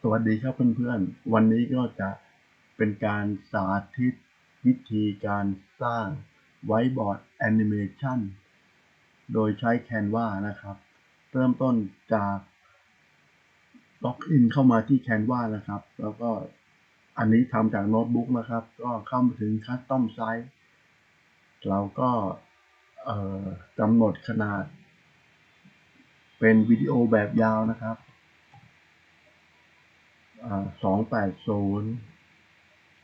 สวัสดีครับเพื่อนๆ วันนี้ก็จะเป็นการสาธิตวิธีการสร้างไวบอร์ดแอนิเมชันโดยใช้ Canva นะครับ เริ่มต้นจากล็อกอินเข้ามาที่ Canva นะครับ แล้วก็อันนี้ทำจากโน้ตบุ๊กนะครับ ก็เข้ามาถึง Custom Size เราก็กำหนดขนาด เป็นวิดีโอแบบยาวนะครับ สองแปดศูนย์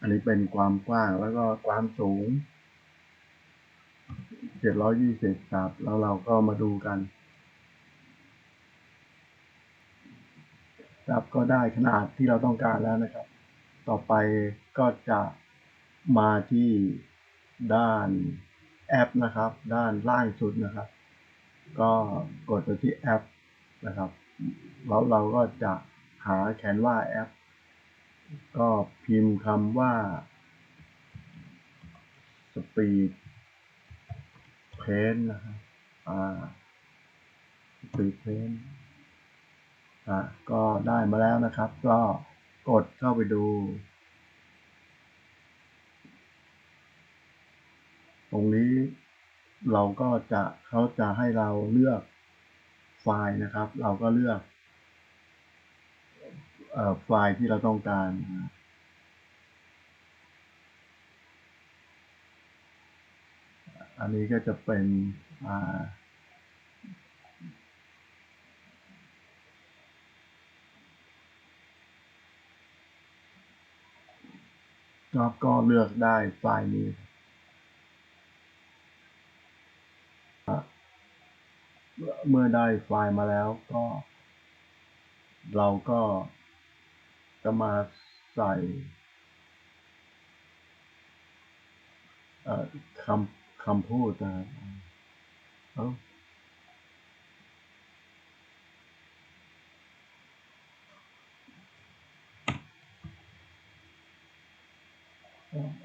อันนี้เป็นความกว้างแล้วก็ความสูงเจ็ดร้อยี่สิบครับ แล้วเราก็มาดูกัน ครับก็ได้ขนาดที่เราต้องการแล้วนะครับ ต่อไปก็จะมาที่ด้านแอปนะครับ ด้านล่างสุดนะครับ ก็กดไปที่แอปนะครับ แล้วเราก็จะ หาแคนวาแอป ก็พิมพ์คำว่า speed paint นะครับอ่า speed paint อะก็ได้มาแล้วนะครับ ก็กดเข้าไปดู ตรงนี้เราก็จะเขาจะให้เราเลือกไฟล์นะครับ เราก็เลือก ไฟล์ที่เราต้องการอันนี้ก็จะเป็นก็ก็เลือกได้ไฟล์นี้ เมื่อได้ไฟล์มาแล้วก็ เราก็ จะมาใส่คำคำพูดนะครับเอา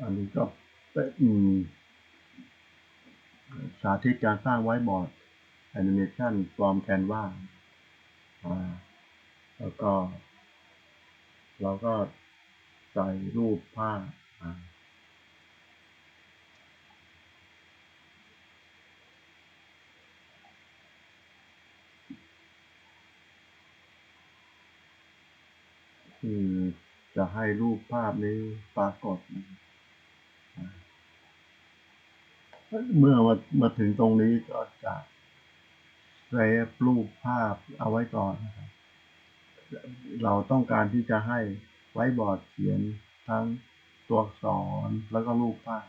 อันนี้ก็เป็นสาธิตการสร้างไว้บอร์ดแอนิเมชันฟอร์มแคนวาแล้วก็ เราก็ใส่รูปภาพคือจะให้รูปภาพนี้ปรากฏ เมื่อมามาถึงตรงนี้ก็จะเซฟรูปภาพเอาไว้ก่อนนะครับ เราต้องการที่จะให้ไว้บอร์ดเขียนทั้งตัวอักษรแล้วก็รูปภาพ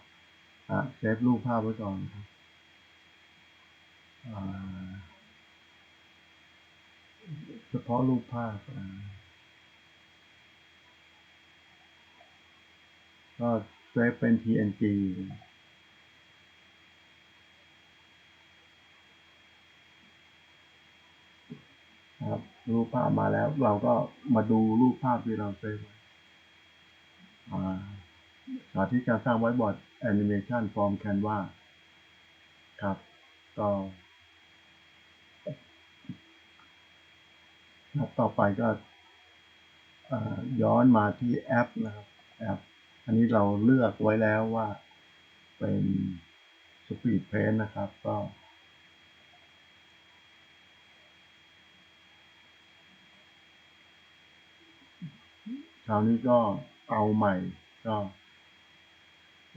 อะเซฟรูปภาพไว้ก่อนครับเฉพาะรูปภาพก็เซฟเป็น PNG ครับ รูปภาพมาแล้ว เราก็มาดูรูปภาพที่เราเซฟสาธิตการสร้างไว้บอร์ดแอนิเมชันฟอร์มแคนวาครับ ก็ต่อไปก็ย้อนมาที่แอปนะครับแอป อันนี้เราเลือกไว้แล้วว่าเป็น Speed Paint นะครับ ก็ คราวนี้ก็เอาใหม่ก็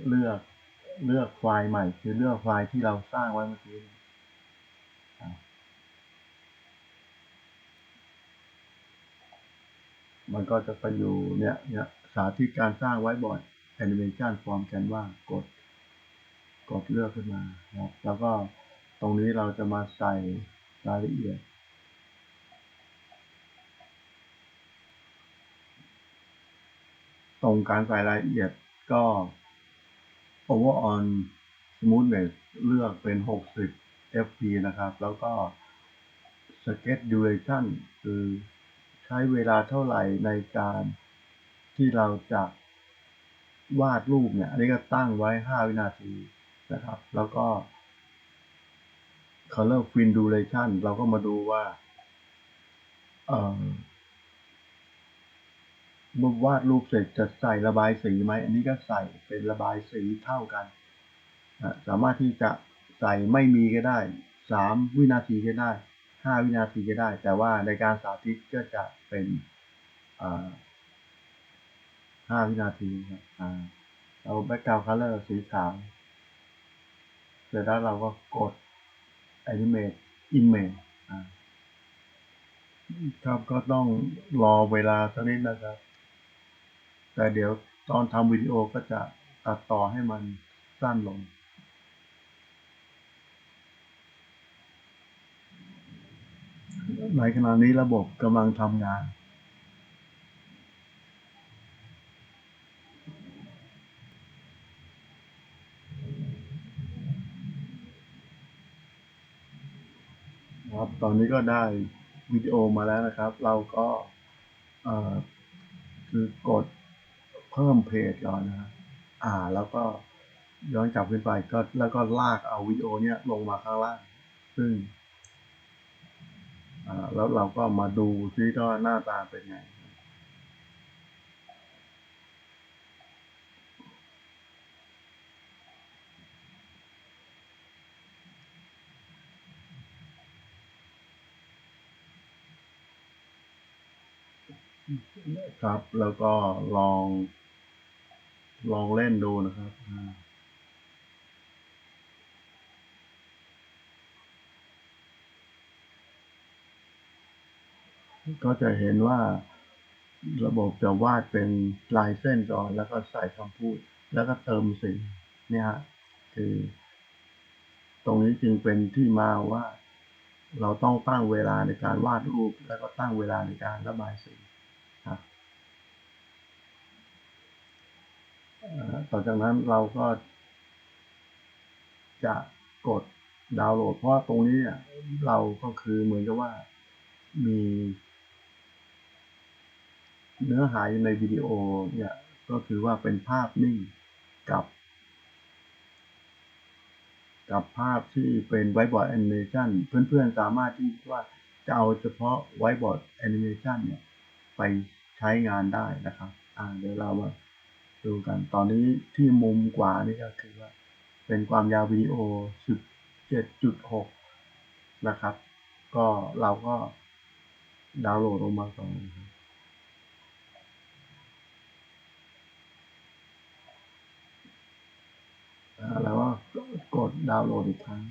เลือกเลือกไฟล์ใหม่ คือเลือกไฟล์ที่เราสร้างไว้เมื่อกี้มันก็จะไปอยู่เนี่ยเนี่ยสาธิตการสร้างไว้บอร์ดแอนิเมชันฟอร์มกันว่ากด กดเลือกขึ้นมาครับแล้วก็ตรงนี้เราจะมาใส่รายละเอียด ตรงการใส่รายละเอียดก็ over on smoothness เลือกเป็น 60 fp นะครับ แล้วก็ sketch duration คือใช้เวลาเท่าไหร่ในการที่เราจะวาดรูปเนี่ย อันนี้ก็ตั้งไว้ 5 วินาทีนะครับ แล้วก็ color fill duration เราก็มาดูว่า เอ่อเมื่อ วาดรูปเสร็จจะใส่ระบายสีไหม อันนี้ก็ใส่เป็นระบายสีเท่ากัน สามารถที่จะใส่ไม่มีก็ได้สามวินาทีก็ได้ห้าวินาทีก็ได้ แต่ว่าในการสาธิตก็จะเป็นห้าวินาทีครับเราแบ็กกราวด์คัลเลอร์สีขาวเสร็จแล้วเราก็กด Animate Image ครับก็ต้องรอเวลาสักนิดนะครับ แต่เดี๋ยวตอนทำวิดีโอก็จะตัดต่อให้มันสั้นลง ในขณะนี้ระบบกำลังทำงานครับตอนนี้ก็ได้วิดีโอมาแล้วนะครับ เราก็คือกด เพิ่มเพจก่อนนะอ่าแล้วก็ย้อนกลับขึ้นไปก็แล้วก็ลากเอาวิดีโอเนี้ยลงมาข้างล่าง ซึ่งอ่าแล้วเราก็มาดูซิว่าหน้าตาเป็นไงครับ แล้วก็ลอง ลองเล่นดูนะครับก็จะเห็นว่าระบบจะวาดเป็นลายเส้นก่อน แล้วก็ใส่คำพูด แล้วก็เติมสีเนี่ยฮะคือ ตรงนี้จึงเป็นที่มาว่า เราต้องตั้งเวลาในการวาดรูป แล้วก็ตั้งเวลาในการระบายสีครับเอ่อ ต่อจากนั้นเราก็จะกดดาวน์โหลด เพราะตรงนี้เนี่ยเราก็คือเหมือนกับว่ามี เนื้อหาอยู่ในวิดีโอเนี่ยก็คือว่าเป็นภาพนิ่งกับ กับภาพที่เป็นไวบอร์ดแอนิเมชันเพื่อนๆสามารถที่ว่าจะเอาเฉพาะไวบอร์ดแอนิเมชันเนี่ย ไปใช้งานได้นะครับ อ่าเดี๋ยวเรามา ดูกันตอนนี้ที่มุมขวานี่ก็คือว่า เป็นความยาววิดีโอ17.6 นะครับ ก็เราก็ดาวน์โหลดลงมาก่อนนะครับอ่าแล้วก็กดดาวน์โหลดอีกครั้ง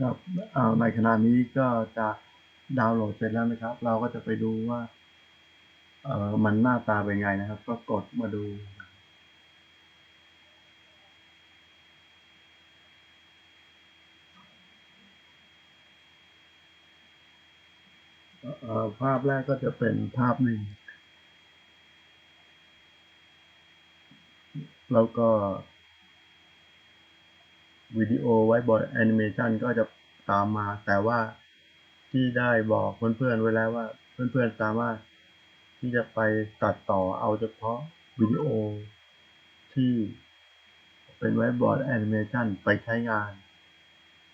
ครับอ่าในขณะนี้ก็จะ ดาวน์โหลดเสร็จแล้วนะครับ เราก็จะไปดูว่าเออมันหน้าตาเป็นไงนะครับ ก็กดมาดูเออภาพแรกก็จะเป็นภาพหนึ่งแล้วก็วิดีโอไว้บอร์ดแอนิเมชันก็จะตามมาแต่ว่า ที่ได้บอกเพื่อนๆไว้แล้วว่า เพื่อนๆสามารถที่จะไปตัดต่อเอาเฉพาะวิดีโอที่เป็นไว้บอร์ดแอนิเมชันไปใช้งาน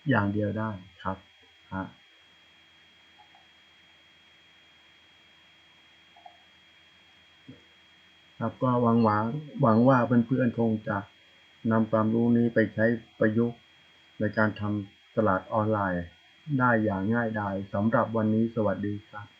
อย่างเดียวได้ครับฮะครับก็หวังหวังหวังว่าเพื่อนๆคงจะนำความรู้นี้ไปใช้ประยุกต์ในการทำตลาดออนไลน์ ได้อย่างง่ายดายสำหรับวันนี้สวัสดีครับ